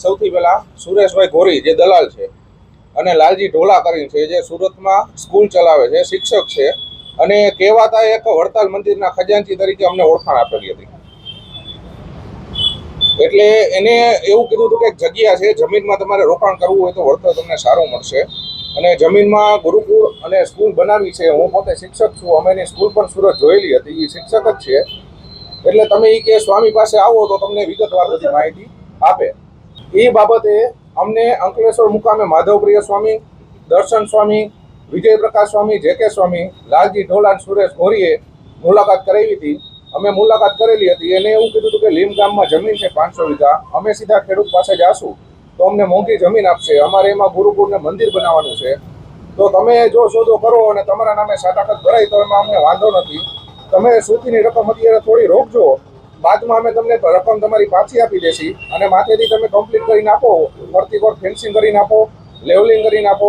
સૌથી પહેલા સુરેશભાઈ ગોરી, જે દલાલ છે, અને લાલજી ઢોલા કરીને છે, જે સુરતમાં સ્કૂલ ચલાવે છે, શિક્ષક છે, અને કહેવાતા એક વડતાલ મંદિરના ખજાનચી તરીકે અમને ઓળખાણ આપેલી હતી. એટલે એને એવું કીધું હતું કે એક જગ્યા છે, જમીનમાં તમારે રોકાણ કરવું હોય તો વળતર તમને સારું મળશે. અને જમીનમાં ગુરુકુળ અને સ્કૂલ બનાવી છે, હું પોતે શિક્ષક છું, અમે એની સ્કૂલ પણ સુરત જોયેલી હતી એ શિક્ષક જ છે. એટલે તમે એ કે સ્વામી પાસે આવો તો તમને વિગતવાર બધી માહિતી આપે. એ બાબતે અમને અંકલેશ્વર મુકામે માધવપ્રિય સ્વામી, દર્શન સ્વામી વિજય પ્રકાશ સ્વામી, જે કે સ્વામી, લાલજી ઢોલાન, સુરેશ ગોરીએ મુલાકાત કરાવી હતી. અમે મુલાકાત કરેલી હતી. એને એવું કીધું હતું કે લીમ ગામમાં જમીન છે પાંચસો વીઘા. અમે સીધા ખેડૂત પાસે જાશું. તો અમને મોંઘી જમીન આપશે. અમારે એમાં ગુરુકુળને મંદિર બનાવવાનું છે. તો તમે જો સોદો કરો અને તમારા નામે સાટાકત ભરાય તો એમાં અમને વાંધો નથી. તમે સુધીની રકમ અત્યારે થોડી રોકજો. બાદમાં અમે તમને રકમ તમારી પાછી આપી દેશી અને માથેથી તમે કમ્પ્લીટ કરીને આપો, ફરતી કોર ફેન્સિંગ કરીને આપો લેવલિંગ કરીને આપો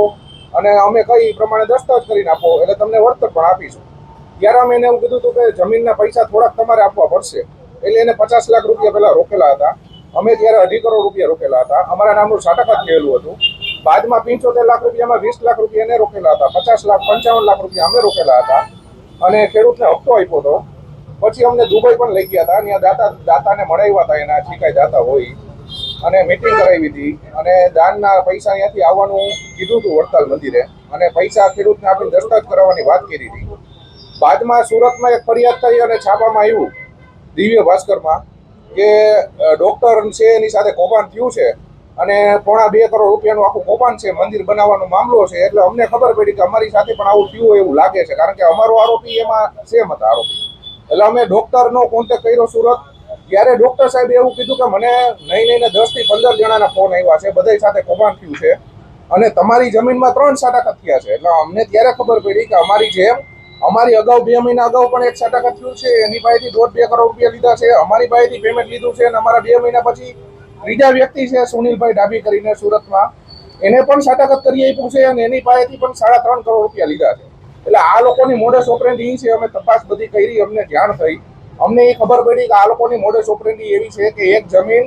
અને અમે કઈ પ્રમાણે દસ્તાવેજ કરીને આપો એટલે તમને વળતર પણ આપીશું. ત્યારે અમે એને એવું કીધું હતું કે જમીનના પૈસા થોડાક તમારે આપવા પડશે. એટલે એને પચાસ લાખ રૂપિયા પહેલાં રોકેલા હતા. અમે ત્યારે અઢી કરોડ રૂપિયા રોકેલા હતા. અમારા નામનું સાટાકાત થયેલું હતું. બાદમાં પંચોતેર લાખ રૂપિયામાં વીસ લાખ રૂપિયા એને રોકેલા હતા. પચાસ લાખ, પંચાવન લાખ રૂપિયા અમે રોકેલા હતા. અને ખેડૂતને હપ્તો આપ્યો હતો. પછી અમને દુબઈ પણ લઈ ગયા હતા. ત્યાં દાતા દાતાને મળાવ્યા હતા. એના છીકાઈ કાંઈ દાતા હોય. અને મીટિંગ કરાવી હતી. અને દાનના પૈસા અહીંયાથી આવવાનું કીધું હતું વડતાલ મંદિરે. અને પૈસા ખેડૂતને આપીને દસ્તાવેજ કરાવવાની વાત કરી હતી. બાદમાં સુરતમાં એક ફરિયાદ થઈ અને છાપામાં આવ્યું દિવ્ય ભાસ્કરમાં કે ડોક્ટર છે, એની સાથે કૌભાંડ થયું છે. અને પોણા બે કરોડ રૂપિયાનું આખું કૌભાંડ છે, મંદિર બનાવવાનો મામલો છે. એટલે અમને ખબર પડી કે અમારી સાથે પણ આવું થયું એવું લાગે છે. કારણ કે અમારો આરોપી એમાં સેમ હતા, આરોપી. એટલે અમે ડોક્ટરનો કોન્ટેક કર્યો સુરત. ત્યારે ડોક્ટર સાહેબે એવું કીધું કે મને નહીં નહીં ને દસથી પંદર જણાના ફોન આવ્યા છે બધા સાથે કૌભાંડ થયું છે. અને તમારી જમીનમાં ત્રણ સાટાકત થયા છે. એટલે અમને ત્યારે ખબર પડી કે અમારી જેમ, અમારી અગાઉ બે મહિના અગાઉ પણ એક સાટાકત થયું છે. એની પાસેથી દોઢ બે કરોડ રૂપિયા લીધા છે. અમારી પાસેથી પેમેન્ટ લીધું છે અને અમારા બે મહિના પછી ત્રીજા વ્યક્તિ છે સુનિલભાઈ ડાબી કરીને સુરતમાં. એને પણ સાટાકત કરી આપ્યું છે અને એની પાસેથી પણ સાડા ત્રણ કરોડ રૂપિયા લીધા છે. એટલે આ લોકોની મોડેસ ઓપરેન્ડી એ છે, અમે તપાસ બધી કરી, અમને જાણ થઈ. અમને એ ખબર પડી કે આ લોકોની મોડેસ ઓપરેન્ડી એવી છે કે એક જમીન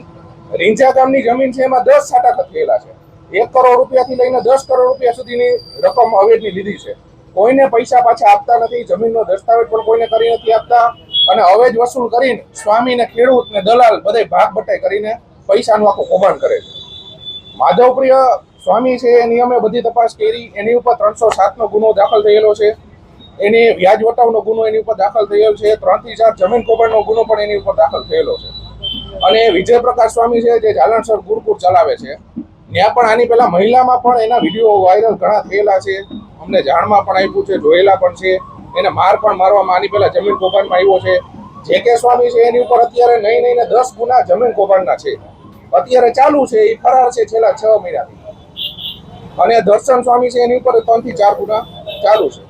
રીંજા ગામની જમીન છે, એમાં દસ સાટાકત થયેલા છે. એક કરોડ રૂપિયાથી લઈને દસ કરોડ રૂપિયા સુધીની રકમ અવેજની લીધી છે. કોઈને પૈસા પાછા આપતા નથી, જમીનનો દસ્તાવેજ પણ કોઈને કરી નથી આપતા. અને અવેજ વસૂલ કરીને સ્વામીને ખેડૂત ને દલાલ બધે ભાગ બટાઈ કરીને પૈસાનું આખું કૌભાંડ કરે છે. માધવપ્રિય સ્વામી છે, એની અમે બધી તપાસ કરી, એની ઉપર ત્રણસો સાતનો ગુનો દાખલ થયેલો છે. એની વ્યાજ વટાવનો ગુનો એની ઉપર દાખલ થયેલો છે. ત્રણથી ચાર જમીન કૌભાંડનો ગુનો પણ એની ઉપર દાખલ થયેલો છે. અને વિજય પ્રકાશ સ્વામી છે, જે જાલણસર ગુરુકુળ ચલાવે છે. ત્યાં પણ આની પહેલાં મહિલામાં પણ એના વીડિયો વાયરલ ઘણા થયેલા છે. અમને જાણમાં પણ આપ્યું છે, જોયેલા પણ છે. એને માર પણ મારવામાં આની પહેલાં જમીન કૌભાંડમાં આવ્યો છે. જે કે સ્વામી છે, એની ઉપર અત્યારે નહીં નહીં દસ ગુના જમીન કૌભાંડના છે. અત્યારે ચાલુ છે એ ફરાર છે છેલ્લા છ મહિનાથી. અને દર્શન સ્વામી છે એની ઉપર ત્રણથી ચાર ગુના ચાલુ છે.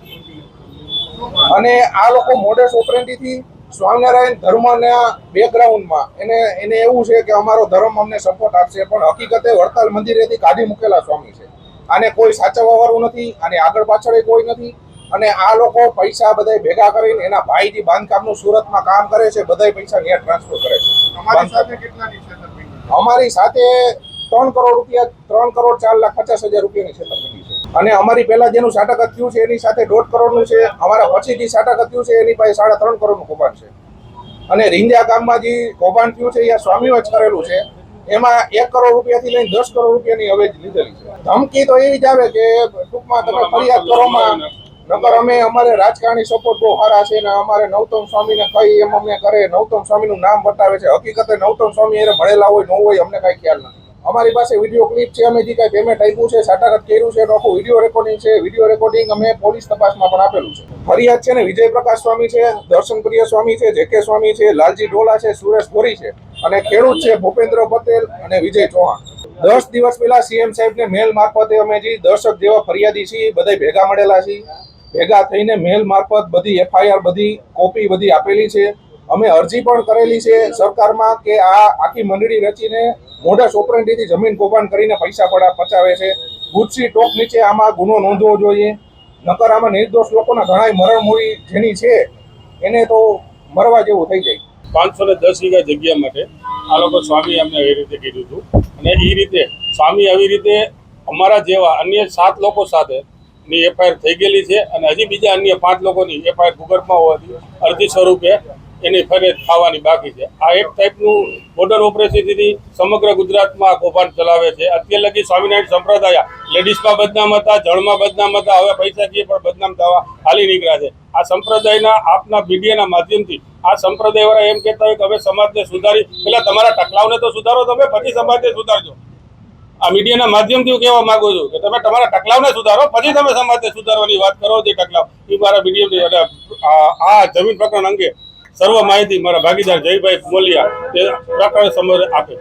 અને આ લોકો મોડેસ ઓપરેન્ટીથી સ્વામિનારાયણ ધર્મના બેકગ્રાઉન્ડમાં એને એને એવું છે કે અમારો ધર્મ અમને સપોર્ટ આપશે પણ હકીકતે વડતાલ મંદિરેથી કાઢી મૂકેલા સ્વામી છે. આને કોઈ સાચવવાવાળું નથી અને આગળ પાછળ કોઈ નથી અને આ લોકો પૈસા બધા ભેગા કરીને એના ભાઈથી બાંધકામનું સુરતમાં કામ કરે છે બધા પૈસા ત્યાં ટ્રાન્સફર કરે છે. અમારી સાથે કેટલા અમારી સાથે ત્રણ કરોડ રૂપિયા, ત્રણ કરોડ ચાર લાખ પચાસ હજાર રૂપિયાની છેતરપિંડી છે. અને અમારી પહેલા જેનું સાટક થયું છે, એની સાથે દોઢ કરોડનું છે, અમારા પછીથી સાટક થયું છે, એની પાસે સાડા ત્રણ કરોડનું કૌભાંડ છે. અને રીંજા ગામમાં જે કૌભાંડ થયું છે, એ સ્વામીઓ જ કરેલું છે, એમાં એક કરોડ રૂપિયાથી લઈને દસ કરોડ રૂપિયાની હવે લીધેલી છે. ધમકી તો એવી જ આવે કે ટૂંકમાં તમે ફરિયાદ કરોમાં, નકર અમે અમારે રાજકારણી સપોર્ટ બહુ સારા છે ને અમારે નવતમ સ્વામીને કઈ એમ અમને કરે, નવતમ સ્વામીનું નામ બતાવે છે. હકીકતે નવતમ સ્વામી એને મળેલા હોય, ન હોય, અમને કાંઈ ખ્યાલ નથી. અમારી પાસે વીડિયો ક્લિપ છે, અમે જે કાંઈ પેમેન્ટ આપ્યું છે, સાટાઘાત કર્યું છે આખું વીડિયો રેકોર્ડિંગ છે. વીડિયો રેકોર્ડિંગ અમે પોલીસ તપાસમાં પણ આપેલું છે. ફરિયાદ છે ને વિજય પ્રકાશ સ્વામી છે, દર્શન પ્રિય સ્વામી છે જેકે સ્વામી છે, લાલજી ડોલા છે, સુરેશ ગોરી છે અને ખેડૂત છે ભૂપેન્દ્ર પટેલ અને વિજય ચૌહાણ. દસ દિવસ પહેલા સીએમ સાહેબને મેલ મારફતે અમે જે દર્શક જેવા ફરિયાદી છીએ બધા ભેગા મળેલા છીએ. ભેગા થઈને મેલ મારફત બધી એફઆઈઆર બધી કોપી બધી આપેલી છે. અમે અરજી પણ કરેલી છે સરકારમાં કે આ આખી મંડળી રચીને મોઢા સોપરેન્ટીથી જમીન કૌભાંડ કરીને પૈસા પડા પચાવે છે. ગુજસી ટોપ નીચે આમાં ગુનો નોંધવો જોઈએ. નકર આમાં નિર્દોષ લોકોના ઘણા મરણ મૂવી જેની છે, એને તો મરવા જેવું થઈ જાય. પાંચસો ને દસ વીઘા જગ્યા માટે આ લોકો સ્વામી અમને એ રીતે કીધું હતું. અને એ રીતે સ્વામી આવી રીતે અમારા જેવા અન્ય સાત લોકો સાથે ની એફઆઈઆર થઈ ગયેલી છે અને હજી બીજા અન્ય પાંચ લોકોની એફઆઈઆર ભૂગર્ભમાં હોવાથી અરજી સ્વરૂપે એની ફરિયાદ થવાની બાકી છે. આ એક ટાઈપનું મોડર્ન ઓપરેશનથી સમગ્ર ગુજરાતમાં આ કૌભાંડ ચલાવે છે. અત્યાર લગી સ્વામિનારાયણ સંપ્રદાય લેડીઝમાં બદનામ હતા, જળમાં બદનામ હતા, હવે પૈસાકીય પણ બદનામ થવા હાલી નીકળ્યા છે. આ સંપ્રદાયના આપના મીડિયાના માધ્યમથી આ સંપ્રદાયવાળા એમ કહેતા હોય કે હવે સમાજને સુધારી પહેલાં તમારા ટકલાવને તો સુધારો તમે, પછી સમાજને સુધારજો. આ મીડિયાના માધ્યમથી હું કહેવા માંગુ છું કે તમે તમારા ટકલાવને સુધારો, પછી તમે સમાજને સુધારવાની વાત કરો જે ટકલાવ. એ મારા આ- આ જમીન પ્રકરણ અંગે સર્વ માહિતી મારા ભાગીદાર જયભાઈ મોલિયા તે પ્રકરણ સમોર આપે.